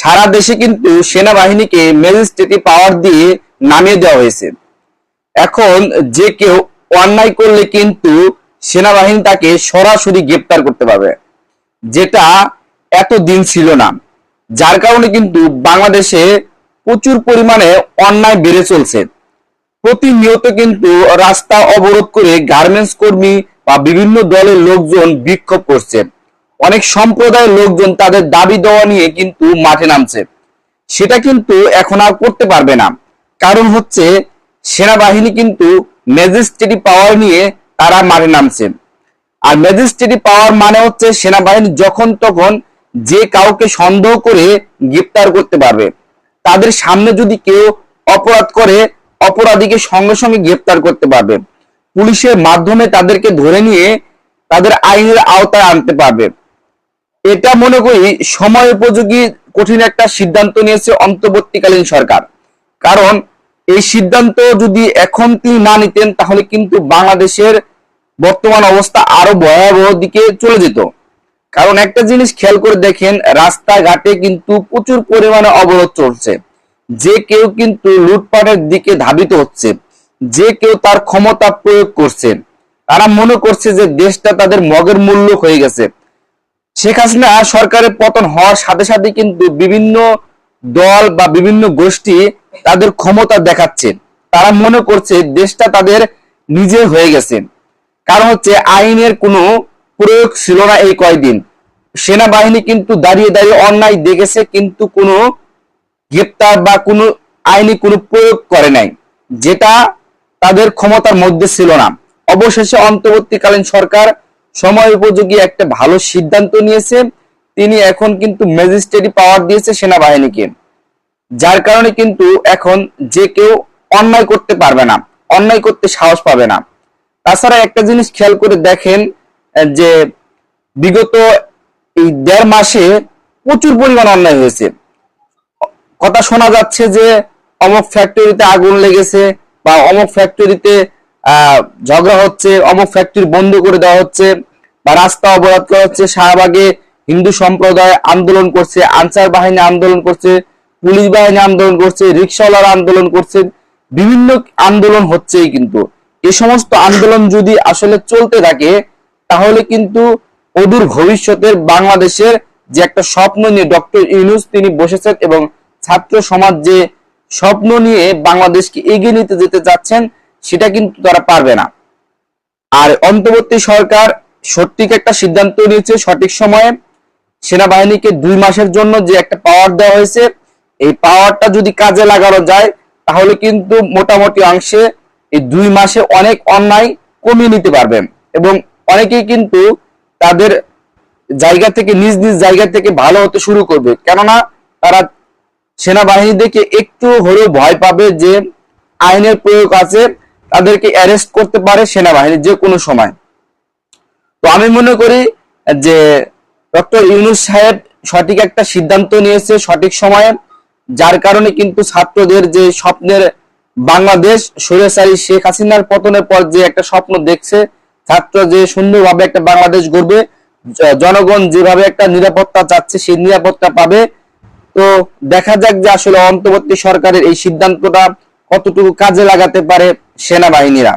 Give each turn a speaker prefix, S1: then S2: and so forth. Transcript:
S1: সারা দেশে কিন্তু সেনাবাহিনীকে ম্যাজিস্ট্রেটি পাওয়ার দিয়ে নামিয়ে দেওয়া হয়েছে। এখন যে কেউ অন্যায় করলে কিন্তু সেনাবাহিনী তাকে সরাসরি গ্রেপ্তার করতে পারবে, যেটা এত দিন ছিল না। যার কারণে কিন্তু বাংলাদেশে প্রচুর পরিমাণে অন্যায় বেড়ে চলছে। প্রতিনিয়ত কিন্তু রাস্তা অবরোধ করে গার্মেন্টস কর্মী বা বিভিন্ন দলের লোকজন বিক্ষোভ করছে। অনেক সম্প্রদায়ের লোকজন তাদের দাবি দেওয়া নিয়ে কিন্তু মাঠে নামছে। সেটা কিন্তু এখন আর করতে পারবে না। কারণ হচ্ছে, সেনাবাহিনী কিন্তু ম্যাজিস্ট্রেটি পাওয়ার নিয়ে তারা মাঠে নামছে। আর ম্যাজিস্ট্রেটি পাওয়ার মানে হচ্ছে, সেনাবাহিনী যখন তখন যে কাউকে সন্দেহ করে গ্রেপ্তার করতে পারবে। তাদের সামনে যদি কেউ অপরাধ করে, অপরাধীকে সঙ্গে সঙ্গে গ্রেপ্তার করতে পারবে। পুলিশের মাধ্যমে তাদেরকে ধরে নিয়ে তাদের আইনের আওতায় আনতে পারবে। এটা মনে করি সময় উপযোগী কঠিন একটা সিদ্ধান্ত নিয়েছে অন্তর্বর্তীকালীন সরকার। কারণ এই সিদ্ধান্ত যদি এখন তিনি না নিতেন, তাহলে কিন্তু বাংলাদেশের বর্তমান অবস্থা আরও ভয়াবহ দিকে চলে যেত। কারণ একটা জিনিস খেয়াল করে দেখেন, রাস্তাঘাটে কিন্তু প্রচুর পরিমাণে অবরোধ চলছে। যে কেউ কিন্তু লুটপাটের দিকে ধাবিত হচ্ছে। যে কেউ তার ক্ষমতা প্রয়োগ করছে। তারা মনে করছে যে দেশটা তাদের মগের মূল্য হয়ে গেছে। শেখ হাসিনা সরকারের পতন হওয়ার সাথে সাথে কিন্তু বিভিন্ন দল বা বিভিন্ন গোষ্ঠী তাদের ক্ষমতা দেখাচ্ছে। তারা মনে করছে দেশটা তাদের নিজের হয়ে গেছে। কারণ হচ্ছে আইনের কোনো প্রয়োগ ছিল না এই কয়দিন। সেনাবাহিনী কিন্তু দাঁড়িয়ে দাঁড়িয়ে অন্যায় দেখেছে, কিন্তু কোনো গ্রেপ্তার বা কোনো আইনি কোনো প্রয়োগ করে নাই, যেটা তাদের ক্ষমতার মধ্যে ছিল না। অবশেষে অন্তর্বর্তীকালীন সরকার সময় উপযোগী একটা ভালো সিদ্ধান্ত নিয়েছে। তিনি এখন কিন্তু ম্যাজিস্ট্রেটি পাওয়ার দিয়েছে সেনাবাহিনীকে। যার কারণে কিন্তু এখন যে কেউ অন্যায় করতে পারবে না, অন্যায় করতে সাহস পাবে না। তাছাড়া একটা জিনিস খেয়াল করে দেখেন যে বিগত এই দেড় মাসে প্রচুর পরিমাণ অন্যায় হয়েছে। কথা শোনা যাচ্ছে যে অমুক ফ্যাক্টরিতে আগুন লেগেছে বা অমুক ফ্যাক্টরিতে ঝগড়া হচ্ছে, অমুক ফ্যাক্টরি বন্ধ করে দেওয়া হচ্ছে বা রাস্তা অবরোধ করা হচ্ছে, শাহবাগে হিন্দু সম্প্রদায় আন্দোলন করছে, আনসার বাহিনী আন্দোলন করছে, পুলিশ বাহিনী আন্দোলন করছে, রিক্সাওয়ালারা আন্দোলন করছে, বিভিন্ন আন্দোলন হচ্ছেই কিন্তু। এই সমস্ত আন্দোলন যদি আসলে চলতে থাকে, তাহলে কিন্তু অদূর ভবিষ্যতের বাংলাদেশের যে একটা স্বপ্ন নিয়ে ডক্টর ইউনুস তিনি বসেছেন এবং ছাত্র সমাজ যে স্বপ্ন নিয়ে বাংলাদেশকে এগিয়ে নিতে যেতে যাচ্ছেন সেটা কিন্তু তারা পারবে না। আর অন্তর্বর্তী সরকার সঠিক একটা সিদ্ধান্ত নিয়েছে সঠিক সময়ে। সেনাবাহিনীকে দুই মাসের জন্য যে একটা পাওয়ার দেওয়া হয়েছে, এই পাওয়ারটা যদি কাজে লাগানো যায়, তাহলে কিন্তু মোটামুটি অংশে এই দুই মাসে অনেক অন্যায় কমিয়ে নিতে পারবেন এবং অনেকেই কিন্তু তাদের জায়গা থেকে, নিজ নিজ জায়গা থেকে ভালো হতে শুরু করবে। কেননা তারা সেনাবাহিনী দেখে একটু হলেও ভয় পাবে যে আইনের প্রয়োগ আছে। তাদেরকে অ্যারেস্ট করতে পারে সেনাবাহিনী যে কোনো সময়। তো আমি মনে করি যে ডক্টর ইউনুস সাহেব সঠিক একটা সিদ্ধান্ত নিয়েছে সঠিক সময়ে, যার কারণে কিন্তু ছাত্রদের যে স্বপ্নের বাংলাদেশ স্বৈরাচারী শেখ হাসিনার পতনের পর যে একটা স্বপ্ন দেখছে, ছাত্র যে সুন্দরভাবে একটা বাংলাদেশ গড়বে, জনগণ যেভাবে একটা নিরাপত্তা চাচ্ছে সেই নিরাপত্তা পাবে। তো দেখা যাক যে আসলে অন্তর্বর্তী সরকারের এই সিদ্ধান্তটা কতটুকু কাজে লাগাতে পারে সেনাবাহিনীরা?